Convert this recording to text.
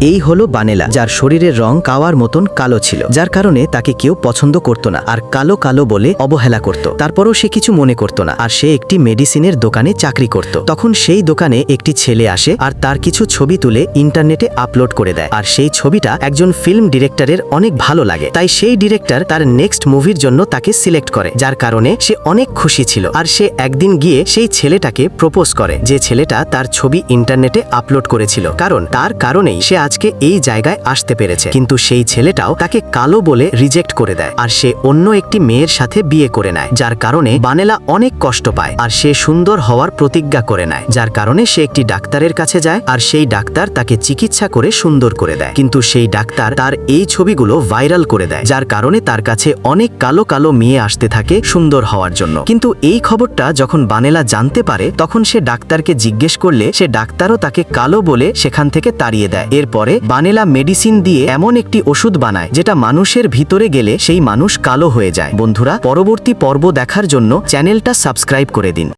এই হলো বানেলা, যার শরীরের রং কাওয়ার মতন কালো ছিল, যার কারণে তাকে কেউ পছন্দ করত না, আর কালো কালো বলে অবহেলা করত। তারপরও সে কিছু মনে করত না, আর সে একটি মেডিসিনের দোকানে চাকরি করত। তখন সেই দোকানে একটি ছেলে আসে, আর তার কিছু ছবি তুলে ইন্টারনেটে আপলোড করে দেয়, আর সেই ছবিটা একজন ফিল্ম ডিরেক্টরের অনেক ভালো লাগে। তাই সেই ডিরেক্টর তার নেক্সট মুভির জন্য তাকে সিলেক্ট করে, যার কারণে সে অনেক খুশি ছিল, আর সে একদিন গিয়ে সেই ছেলেটাকে প্রপোজ করে, যে ছেলেটা তার ছবি ইন্টারনেটে আপলোড করেছিল। কারণ তার কারণেই সে আজকে এই জায়গায় আসতে পেরেছে। কিন্তু সেই ছেলেটাও তাকে কালো বলে রিজেক্ট করে দেয় আর সে অন্য একটি মেয়ের সাথে বিয়ে করে নেয়, যার কারণে বানেলা অনেক কষ্ট পায় আর সে সুন্দর হওয়ার প্রতিজ্ঞা করে নেয়, যার কারণে সে একটি ডাক্তারের কাছে যায় আর সেই ডাক্তার তাকে চিকিৎসা করে সুন্দর করে দেয়। কিন্তু সেই ডাক্তার তার এই ছবিগুলো ভাইরাল করে দেয়, যার কারণে তার কাছে অনেক কালো কালো মেয়ে আসতে থাকে সুন্দর হওয়ার জন্য। কিন্তু এই খবরটা যখন বানেলা জানতে পারে, তখন সে ডাক্তারকে জিজ্ঞেস করলে সে ডাক্তারও তাকে কালো বলে সেখান থেকে তাড়িয়ে দেয়। এরপরে বানেলা মেডিসিন দিয়ে এমন একটি ওষুধ বানায়, যেটা মানুষের ভিতরে গেলে সেই মানুষ কালো হয়ে যায়। বন্ধুরা, পরবর্তী পর্ব দেখার জন্য চ্যানেলটা সাবস্ক্রাইব করে দিন।